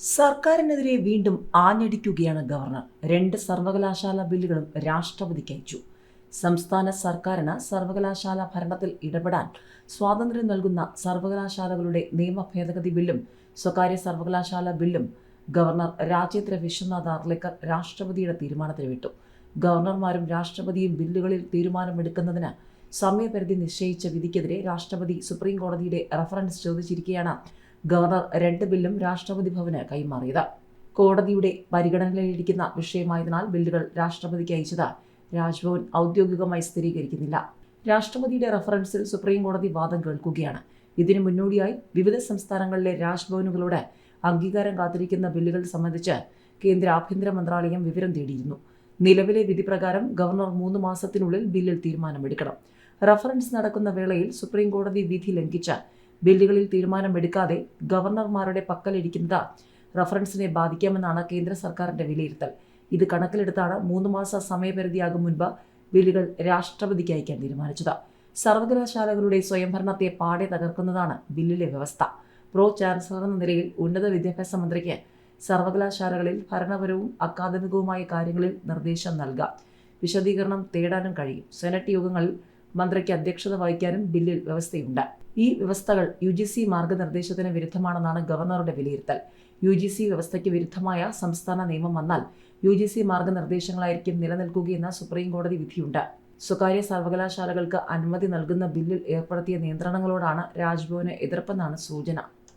സർക്കാരിനെതിരെ വീണ്ടും ആഞ്ഞടിക്കുകയാണ് ഗവർണർ. രണ്ട് സർവകലാശാല ബില്ലുകളും രാഷ്ട്രപതിക്ക് അയച്ചു സംസ്ഥാന സർക്കാരിന് സർവകലാശാല ഭരണത്തിൽ ഇടപെടാൻ സ്വാതന്ത്ര്യം നൽകുന്ന സർവകലാശാലകളുടെ നിയമ ഭേദഗതി ബില്ലും സ്വകാര്യ സർവകലാശാല ബില്ലും ഗവർണർ രാജേന്ദ്ര വിശ്വനാഥ് ആർലേക്കർ രാഷ്ട്രപതിയുടെ തീരുമാനത്തിന് വിട്ടു. ഗവർണർമാരും രാഷ്ട്രപതിയും ബില്ലുകളിൽ തീരുമാനമെടുക്കുന്നതിന് സമയപരിധി നിശ്ചയിച്ച വിധിക്കെതിരെ രാഷ്ട്രപതി സുപ്രീം കോടതിയുടെ റഫറൻസ് ചോദിച്ചിരിക്കെയാണ് ഗവർണർ രണ്ട് ബില്ലും രാഷ്ട്രപതി ഭവന് കൈമാറിയത്. കോടതിയുടെ പരിഗണനയിലിരിക്കുന്ന വിഷയമായതിനാൽ ബില്ലുകൾ രാഷ്ട്രപതിക്ക് അയച്ചത് രാജ്ഭവൻ ഔദ്യോഗികമായി സ്ഥിരീകരിക്കുന്നില്ല. രാഷ്ട്രപതിയുടെ റഫറൻസിൽ സുപ്രീം കോടതി വാദം കേൾക്കുകയാണ്. ഇതിനു മുന്നോടിയായി വിവിധ സംസ്ഥാനങ്ങളിലെ രാജ്ഭവനുകളോട് അംഗീകാരം കാത്തിരിക്കുന്ന ബില്ലുകൾ സംബന്ധിച്ച് കേന്ദ്ര ആഭ്യന്തര മന്ത്രാലയം വിവരം തേടിയിരുന്നു. നിലവിലെ വിധി പ്രകാരം ഗവർണർ മൂന്ന് മാസത്തിനുള്ളിൽ ബില്ലിൽ തീരുമാനമെടുക്കണം. റഫറൻസ് നടക്കുന്ന വേളയിൽ സുപ്രീം കോടതി വിധി ലംഘിച്ച ബില്ലുകളിൽ തീരുമാനമെടുക്കാതെ ഗവർണർമാരുടെ പക്കലിരിക്കുന്നത് റഫറൻസിനെ ബാധിക്കാമെന്നാണ് കേന്ദ്ര സർക്കാരിന്റെ വിലയിരുത്തൽ. ഇത് കണക്കിലെടുത്താണ് മൂന്ന് മാസ സമയപരിധിയാകും മുൻപ് ബില്ലുകൾ രാഷ്ട്രപതിക്ക് അയക്കാൻ തീരുമാനിച്ചത്. സർവകലാശാലകളുടെ സ്വയംഭരണത്തെ പാടെ തകർക്കുന്നതാണ് ബില്ലിലെ വ്യവസ്ഥ. പ്രോ ചാൻസലർ എന്ന നിലയിൽ ഉന്നത വിദ്യാഭ്യാസ മന്ത്രിക്ക് സർവകലാശാലകളിൽ ഭരണപരവും അക്കാദമികവുമായ കാര്യങ്ങളിൽ നിർദ്ദേശം നൽകാം. വിശദീകരണം തേടാനും കഴിയും. സെനറ്റ് യോഗങ്ങളിൽ മന്ത്രിക്ക് അധ്യക്ഷത വഹിക്കാനും ബില്ലിൽ വ്യവസ്ഥയുണ്ട്. ഈ വ്യവസ്ഥകൾ യു ജി സി മാർഗനിർദ്ദേശത്തിന് വിരുദ്ധമാണെന്നാണ് ഗവർണറുടെ വിലയിരുത്തൽ. യു ജി സി വ്യവസ്ഥയ്ക്ക് വിരുദ്ധമായ സംസ്ഥാന നിയമം വന്നാൽ യു ജി സി മാർഗനിർദ്ദേശങ്ങളായിരിക്കും നിലനിൽക്കുകയെന്ന സുപ്രീം കോടതി വിധിയുണ്ട്. സ്വകാര്യ സർവകലാശാലകൾക്ക് അനുമതി നൽകുന്ന ബില്ലിൽ ഏർപ്പെടുത്തിയ നിയന്ത്രണങ്ങളോടാണ് രാജ്ഭവന് എതിർപ്പെന്നാണ് സൂചന.